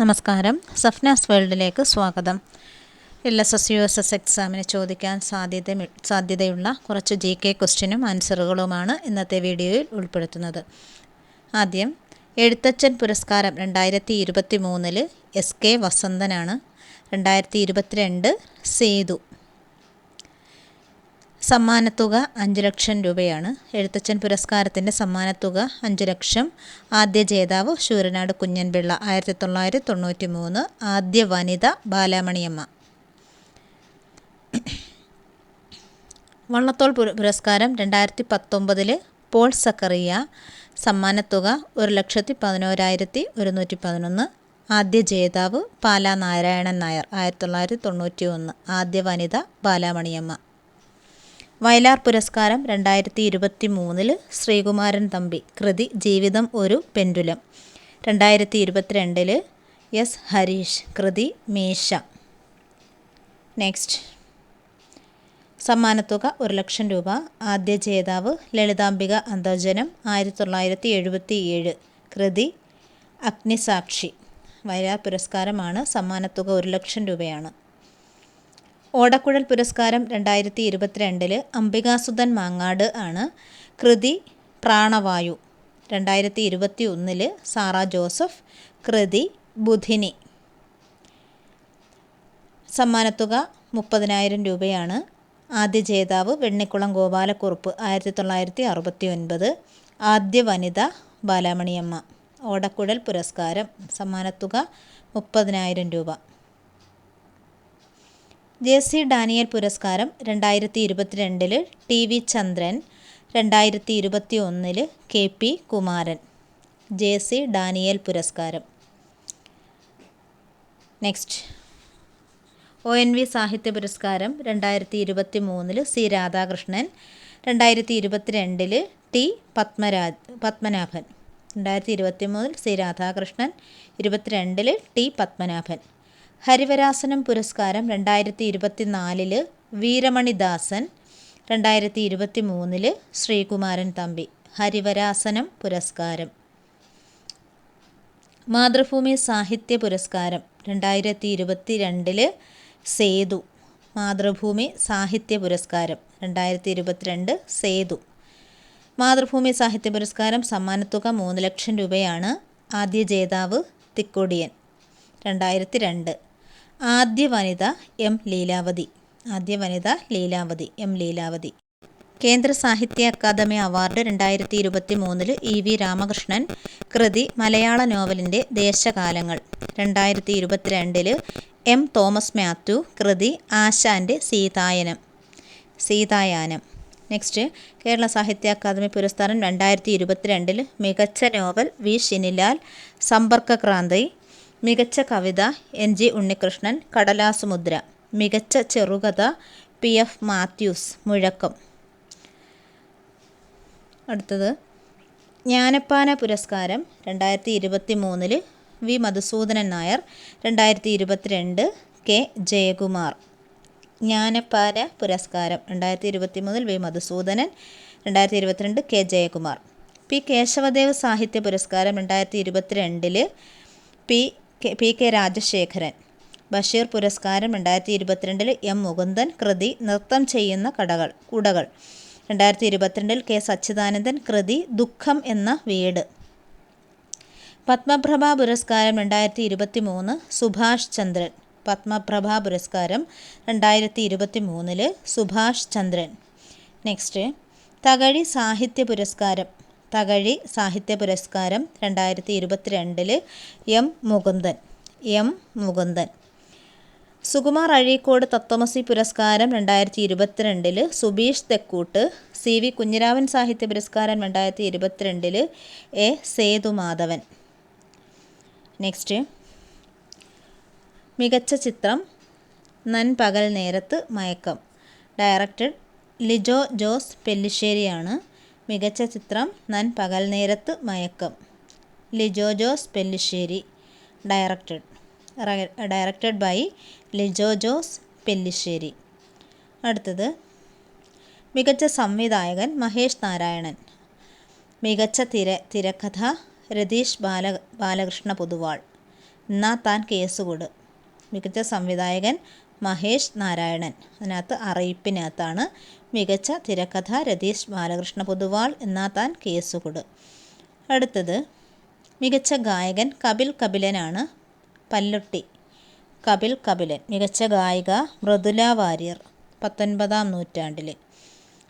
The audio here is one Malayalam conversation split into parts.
നമസ്കാരം. സഫ്നാസ് വേൾഡിലേക്ക് സ്വാഗതം. L S S U S S എക്സാമിന് ചോദിക്കാൻ സാധ്യത സാധ്യതയുള്ള കുറച്ച് ജി കെ ക്വസ്റ്റ്യനും ആൻസറുകളുമാണ് ഇന്നത്തെ വീഡിയോയിൽ ഉൾപ്പെടുത്തുന്നത്. ആദ്യം എഴുത്തച്ഛൻ പുരസ്കാരം രണ്ടായിരത്തി ഇരുപത്തി മൂന്നിൽ എസ് കെ വസന്തനാണ്. രണ്ടായിരത്തി ഇരുപത്തിരണ്ട് സേതു. സമ്മാനത്തുക അഞ്ച് ലക്ഷം രൂപയാണ്. എഴുത്തച്ഛൻ പുരസ്കാരത്തിന്റെ സമ്മാനത്തുക അഞ്ച് ലക്ഷം. ആദ്യ ജേതാവ് ശൂരനാട് കുഞ്ഞൻപിള്ള ആയിരത്തി തൊള്ളായിരത്തി തൊണ്ണൂറ്റി മൂന്ന് ആദ്യ വനിത ബാലാമണിയമ്മ. വള്ളത്തോൾ പുരസ്കാരം രണ്ടായിരത്തി പത്തൊമ്പതിൽ പോൾ സക്കറിയ. സമ്മാനത്തുക ഒരു ലക്ഷത്തി പതിനോരായിരത്തി ഒരുന്നൂറ്റി പതിനൊന്ന്. ആദ്യ ജേതാവ് പാലാ നാരായണൻ നായർ ആയിരത്തി തൊള്ളായിരത്തി തൊണ്ണൂറ്റി ഒന്ന് ആദ്യ വനിത ബാലാമണിയമ്മ. വയലാർ പുരസ്കാരം രണ്ടായിരത്തി ഇരുപത്തി മൂന്നിൽ ശ്രീകുമാരൻ തമ്പി കൃതി ജീവിതം ഒരു പെൻഡുലം. രണ്ടായിരത്തി ഇരുപത്തിരണ്ടിൽ എസ് ഹരീഷ് കൃതി മീശ. നെക്സ്റ്റ്. സമ്മാനത്തുക ഒരു ലക്ഷം രൂപ. ആദ്യ ജേതാവ് ലളിതാംബിക അന്തർജനം ആയിരത്തി തൊള്ളായിരത്തി എഴുപത്തി ഏഴ് കൃതി അഗ്നിസാക്ഷി. വയലാർ പുരസ്കാരമാണ് സമ്മാനത്തുക ഒരു ലക്ഷം രൂപയാണ്. ഓടക്കുഴൽ പുരസ്കാരം രണ്ടായിരത്തി ഇരുപത്തിരണ്ടിൽ അംബികാസുധൻ മാങ്ങാട് ആണ് കൃതി പ്രാണവായു. രണ്ടായിരത്തി ഇരുപത്തി ഒന്നിൽ സാറ ജോസഫ് കൃതി ബുധിനി. സമ്മാനത്തുക മുപ്പതിനായിരം രൂപയാണ്. ആദ്യ ജേതാവ് വെണ്ണിക്കുളം ഗോപാലക്കുറുപ്പ് ആയിരത്തി തൊള്ളായിരത്തി അറുപത്തി ഒൻപത് ആദ്യ വനിത ബാലാമണിയമ്മ. ഓടക്കുഴൽ പുരസ്കാരം. സമ്മാനത്തുക മുപ്പതിനായിരം രൂപ. ജെ സി ഡാനിയൽ പുരസ്കാരം രണ്ടായിരത്തി ഇരുപത്തിരണ്ടിൽ ടി വി ചന്ദ്രൻ രണ്ടായിരത്തി ഇരുപത്തി ഒന്നിൽ K P Kumaran. J C Daniel പുരസ്കാരം. നെക്സ്റ്റ്. ഒ എൻ വി സാഹിത്യ പുരസ്കാരം രണ്ടായിരത്തി ഇരുപത്തി മൂന്നിൽ സി രാധാകൃഷ്ണൻ രണ്ടായിരത്തി ഇരുപത്തിരണ്ടിൽ ടി പത്മരാജ് പത്മനാഭൻ. രണ്ടായിരത്തി ഇരുപത്തി മൂന്നിൽ സി രാധാകൃഷ്ണൻ ഇരുപത്തിരണ്ടിൽ ടി പത്മനാഭൻ. ഹരിവരാസനം പുരസ്കാരം രണ്ടായിരത്തി ഇരുപത്തി നാലിൽ വീരമണിദാസൻ രണ്ടായിരത്തി ഇരുപത്തി മൂന്നിൽ ശ്രീകുമാരൻ തമ്പി. ഹരിവരാസനം പുരസ്കാരം. മാതൃഭൂമി സാഹിത്യ പുരസ്കാരം രണ്ടായിരത്തി ഇരുപത്തി രണ്ടിൽ സേതു. മാതൃഭൂമി സാഹിത്യ പുരസ്കാരം രണ്ടായിരത്തി ഇരുപത്തിരണ്ട് സേതു. മാതൃഭൂമി സാഹിത്യ പുരസ്കാരം സമ്മാനത്തുക മൂന്ന് ലക്ഷം രൂപയാണ് ആദ്യ ജേതാവ് തിക്കൊടിയൻ. രണ്ടായിരത്തി രണ്ട് ആദ്യ വനിത എം ലീലാവതി. ആദ്യ വനിത ലീലാവതി എം ലീലാവതി. കേന്ദ്ര സാഹിത്യ അക്കാദമി അവാർഡ് രണ്ടായിരത്തി ഇരുപത്തി മൂന്നിൽ ഇ വി രാമകൃഷ്ണൻ കൃതി മലയാള നോവലിന്റെ ദേശകാലങ്ങൾ. രണ്ടായിരത്തി ഇരുപത്തിരണ്ടിൽ എം തോമസ് മാത്യു കൃതി ആശാന്റെ സീതായനം. സീതായാനം. നെക്സ്റ്റ് കേരള സാഹിത്യ അക്കാദമി പുരസ്കാരം രണ്ടായിരത്തി ഇരുപത്തിരണ്ടിൽ മികച്ച നോവൽ വി. ഷിനിലാൽ സമ്പർക്കക്രാന്തി മികച്ച കവിത എൻ ജി ഉണ്ണികൃഷ്ണൻ കടലാസുമുദ്ര മികച്ച ചെറുകഥ പി എഫ് മാത്യൂസ് മുഴക്കം. അടുത്തത് ജ്ഞാനപ്പാന പുരസ്കാരം രണ്ടായിരത്തി ഇരുപത്തി മൂന്നിൽ വി മധുസൂദനൻ നായർ രണ്ടായിരത്തി ഇരുപത്തിരണ്ട് കെ ജയകുമാർ. ജ്ഞാനപ്പാന പുരസ്കാരം രണ്ടായിരത്തി ഇരുപത്തി മൂന്നിൽ വി മധുസൂദനൻ രണ്ടായിരത്തി ഇരുപത്തിരണ്ട് കെ ജയകുമാർ. പി കേശവദേവ് സാഹിത്യ പുരസ്കാരം രണ്ടായിരത്തി ഇരുപത്തിരണ്ടിൽ P K P K Rajasekharan. Basheer പുരസ്കാരം രണ്ടായിരത്തി ഇരുപത്തിരണ്ടിൽ എം മുകുന്ദൻ കൃതി നൃത്തം ചെയ്യുന്ന കടകൾ കുടകൾ. രണ്ടായിരത്തി ഇരുപത്തിരണ്ടിൽ കെ സച്ചിദാനന്ദൻ കൃതി ദുഃഖം എന്ന വീട്. പത്മപ്രഭ പുരസ്കാരം രണ്ടായിരത്തി ഇരുപത്തി മൂന്ന് സുഭാഷ് ചന്ദ്രൻ. പത്മപ്രഭ പുരസ്കാരം രണ്ടായിരത്തി ഇരുപത്തി മൂന്നിൽ സുഭാഷ് ചന്ദ്രൻ. നെക്സ്റ്റ് തകഴി സാഹിത്യ പുരസ്കാരം തകഴി സാഹിത്യ പുരസ്കാരം രണ്ടായിരത്തി ഇരുപത്തിരണ്ടിൽ എം മുകുന്ദൻ എം മുകുന്ദൻ. സുകുമാർ അഴീക്കോട് തത്വമസി പുരസ്കാരം രണ്ടായിരത്തി ഇരുപത്തിരണ്ടിൽ സുബീഷ് തെക്കൂട്ട് സി വി കുഞ്ഞിരാമൻ സാഹിത്യ പുരസ്കാരം രണ്ടായിരത്തി ഇരുപത്തിരണ്ടിൽ എ സേതുമാധവൻ നെക്സ്റ്റ്. മികച്ച ചിത്രം നൻപകൽ നേരത്ത് മയക്കം. ഡയറക്റ്റഡ് ലിജോ ജോസ് പെല്ലിശ്ശേരിയാണ്. മികച്ച ചിത്രം Nanpakal Nerathu Mayakkam. Lijo Jose Pellissery. Directed directed by Lijo Jose Pellissery. അടുത്തത് മികച്ച സംവിധായകൻ മഹേഷ് നാരായണൻ. മികച്ച തിര തിരക്കഥ രതീഷ് ബാല ബാലകൃഷ്ണ പൊതുവാൾ. എന്നാ താൻ കേസുകൊട് മികച്ച സംവിധായകൻ മഹേഷ് നാരായണൻ. അതിനകത്ത് അറിയിപ്പിനകത്താണ് മികച്ച തിരക്കഥ രതീഷ് ബാലകൃഷ്ണ പൊതുവാൾ എന്നാ താൻ കേസുകൊട്. അടുത്തത് മികച്ച ഗായകൻ കപിൽ കപിലനാണ് പല്ലുട്ടി. കപിൽ കപിലൻ മികച്ച ഗായിക മൃദുല വാര്യർ പത്തൊൻപതാം നൂറ്റാണ്ടിൽ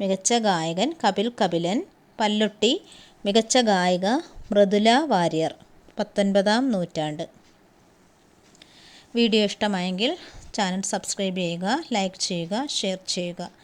മികച്ച ഗായകൻ കപിൽ കപിലൻ പല്ലുട്ടി മികച്ച ഗായിക മൃദുല വാര്യർ പത്തൊൻപതാം നൂറ്റാണ്ട്. വീഡിയോ ഇഷ്ടമായെങ്കിൽ ചാനൽ സബ്സ്ക്രൈബ് ചെയ്യുക ലൈക്ക് ചെയ്യുക ഷെയർ ചെയ്യുക.